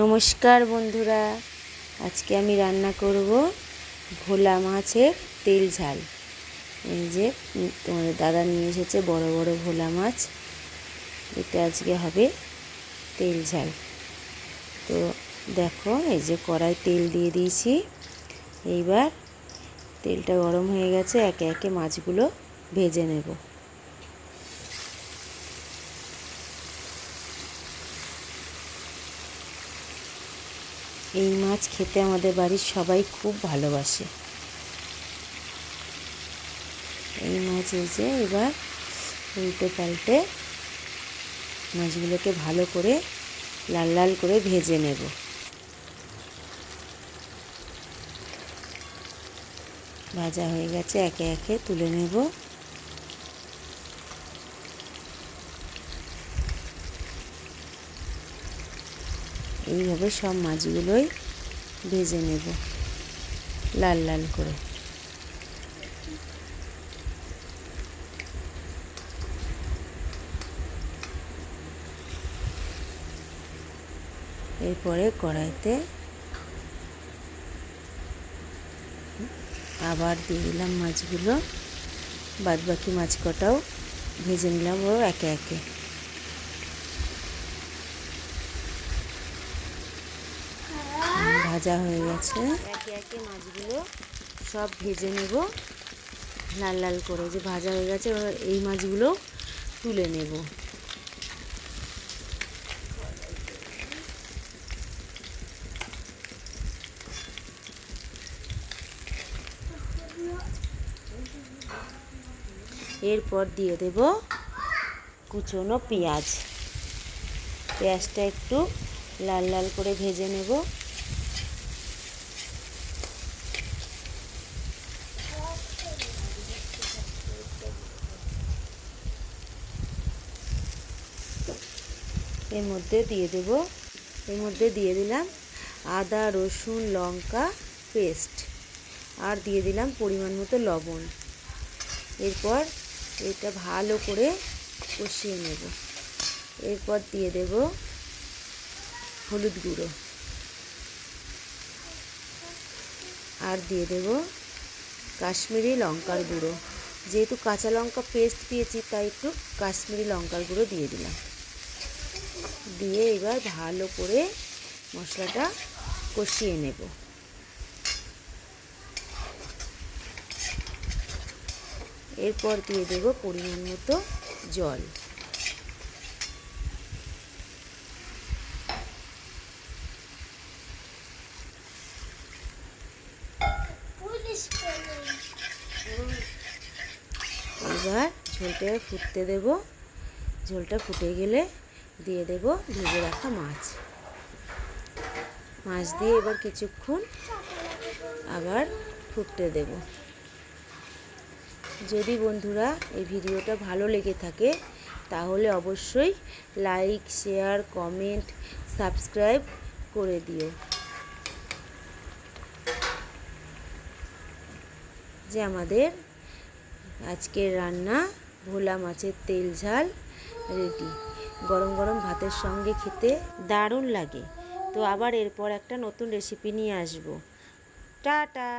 নমস্কার বন্ধুরা, আজকে আমি রান্না করব ভোলা মাছের তেল ঝাল। এই যে তোমাদের দাদা নিয়ে এসেছে বড় বড় ভোলা মাছ। এটা আজকে হবে তেল ঝাল। তো দেখো, এই যে কড়াই তেল দিয়ে দিয়েছি। এইবার তেলটা গরম হয়ে গেছে, একে একে মাছগুলো ভেজে নেব। এই মাছ খেতে আমাদের বাড়ির সবাই খুব ভালোবাসে। এই মাছ এই যে এবার উল্টে পাল্টে মাছগুলোকে ভালো করে লাল লাল করে ভেজে নেব। ভাজা হয়ে গেছে, একে একে তুলে নেব। এইভাবে সব মাছগুলোই ভেজে নেব, লাল লাল করে। এরপরে কড়াইতে আবার দিয়ে দিলাম মাছগুলো বাদ বাকি মাছ কটাও ভেজে নিলাম ও একে একে। ভাজা হয়ে গেছে। একে একে মাছগুলো সব ভেজে নেব। লাল লাল করে যে ভাজা হয়ে গেছে এই মাছগুলো তুলে নেব। এরপর দিয়ে দেব কুচনো পেঁয়াজ। পেঁয়াজটা একটু লাল লাল করে ভেজে নেব। এর মধ্যে দিয়ে দেব। এর মধ্যে দিয়ে দিলাম আদা, রসুন, লঙ্কা পেস্ট। আর দিয়ে দিলাম পরিমাণ মতো লবণ। এরপর এটা ভালো করে কষিয়ে নেব। এরপর দিয়ে দেব হলুদ গুঁড়ো। আর দিয়ে দেব কাশ্মীরি লঙ্কার গুঁড়ো। যেহেতু কাঁচা লঙ্কা পেস্ট দিয়েছি, তাই একটু কাশ্মীরি লঙ্কার গুঁড়ো দিয়ে দিলাম। দিয়ে এবার ভালো করে মশলাটা কষিয়ে নেব। এরপর দিয়ে দেব পরিমাণ মতো জল। এবার ঝোলটা ফুটতে দেব। ঝোলটা ফুটে গেলে দিয়ে দেব ভেজে রাখা মাছ। মাছ দিয়ে এবার কিছুক্ষণ আবার ফুটতে দেব। যদি বন্ধুরা এই ভিডিওটা ভালো লেগে থাকে, তাহলে অবশ্যই লাইক, শেয়ার, কমেন্ট, সাবস্ক্রাইব করে দিও। যে আমাদের আজকের রান্না, ভোলা মাছের তেল ঝাল রেডি। গরম গরম ভাতের সঙ্গে খেতে দারুণ লাগে। তো আবার এরপর একটা নতুন রেসিপি নিয়ে আসব। টাটা!